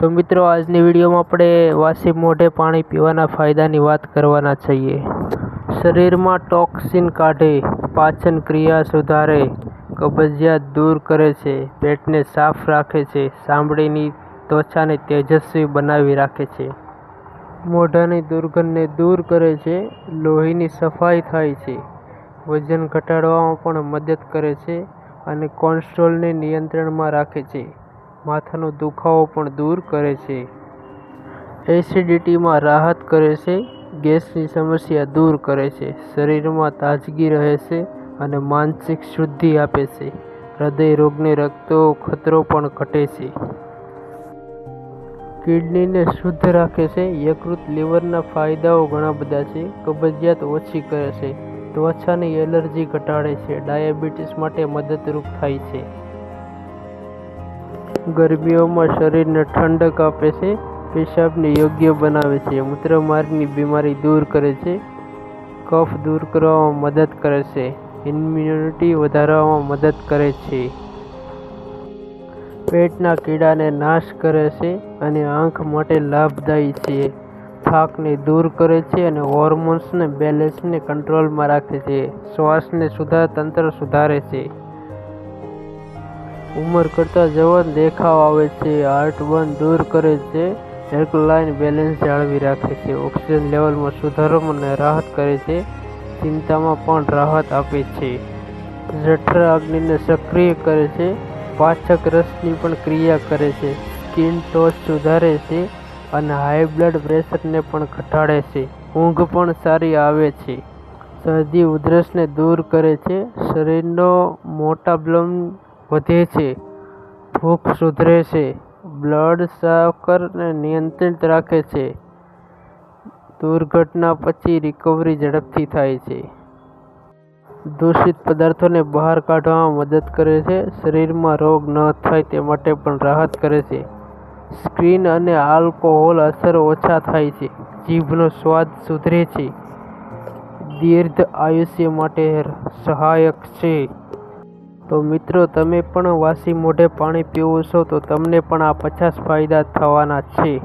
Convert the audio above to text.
તો મિત્રો, આજની વિડીયોમાં આપણે વાસી મોઢે પાણી પીવાના ફાયદાની વાત કરવાના છીએ. શરીરમાં ટોક્સિન કાઢે, પાચન ક્રિયા સુધારે, કબજિયાત દૂર કરે છે, પેટને સાફ રાખે છે, સાંભળીની ત્વચાને તેજસ્વી બનાવી રાખે છે. મોઢાની દુર્ગંધને દૂર કરે છે, લોહીની સફાઈ થાય છે, વજન ઘટાડવામાં પણ મદદ કરે છે અને કોલેસ્ટ્રોલને નિયંત્રણમાં રાખે છે. માથાનો દુખાવો પણ દૂર કરે છે. એસિડિટીમાં રાહત કરે છે, ગેસની સમસ્યા દૂર કરે છે, શરીરમાં તાજગી રહે છે અને માનસિક શુદ્ધિ આપે છે. હૃદય રોગને રક્તો ખતરો પણ ઘટે છે. કિડનીને શુદ્ધ રાખે છે, યકૃત લીવરના ફાયદાઓ ઘણા બધા છે, કબજિયાત ઓછી કરે છે, ત્વચાની એલર્જી ઘટાડે છે, ડાયાબિટીસ માટે મદદરૂપ થાય છે. ગરમીઓમાં શરીરને ઠંડક આપે છે, પેશાબને યોગ્ય બનાવે છે, મૂત્રમાર્ગની બીમારી દૂર કરે છે, કફ દૂર કરવામાં મદદ કરે છે ઇમ્યુનિટી વધારવામાં મદદ કરે છે. પેટના કીડાને નાશ કરે છે અને આંખ માટે લાભદાયી છે. થાકને દૂર કરે છે અને હોર્મોન્સને બેલેન્સને કંટ્રોલમાં રાખે છે. શ્વાસને સુધાર તંત્ર સુધારે છે. ઉંમર કરતાં જવાન દેખાવ આવે છે. હાર્ટબર્ન દૂર કરે છે. હેલ્પલાઇન બેલેન્સ જાળવી રાખે છે. ઓક્સિજન લેવલમાં સુધારો અને રાહત કરે છે. ચિંતામાં પણ રાહત આપે છે. જઠર અગ્નિને સક્રિય કરે છે. પાચક રસની પણ ક્રિયા કરે છે. સ્કિન ટોચ સુધારે છે અને હાઈ બ્લડ પ્રેશરને પણ ઘટાડે છે. ઊંઘ પણ સારી આવે છે. શરદી ઉધરસને દૂર કરે છે. શરીરનો મોટા બ્લમ વધે છે. ભૂખ સુધરે છે. બ્લડ સાકરને નિયંત્રિત રાખે છે. દુર્ઘટના પછી રિકવરી ઝડપથી થાય છે. દૂષિત પદાર્થોને બહાર કાઢવામાં મદદ કરે છે. શરીરમાં રોગ ન થાય તે માટે પણ રાહત કરે છે. સ્ક્રીન અને આલ્કોહોલ અસર ઓછા થાય છે. જીભનો સ્વાદ સુધરે છે. દીર્ઘ આયુષ્ય માટે સહાયક છે. તો મિત્રો, તમે પણ વાસી મોઢે પાણી પીવો છો, તો તમને પણ આ પચાસ ફાયદા થવાના છે.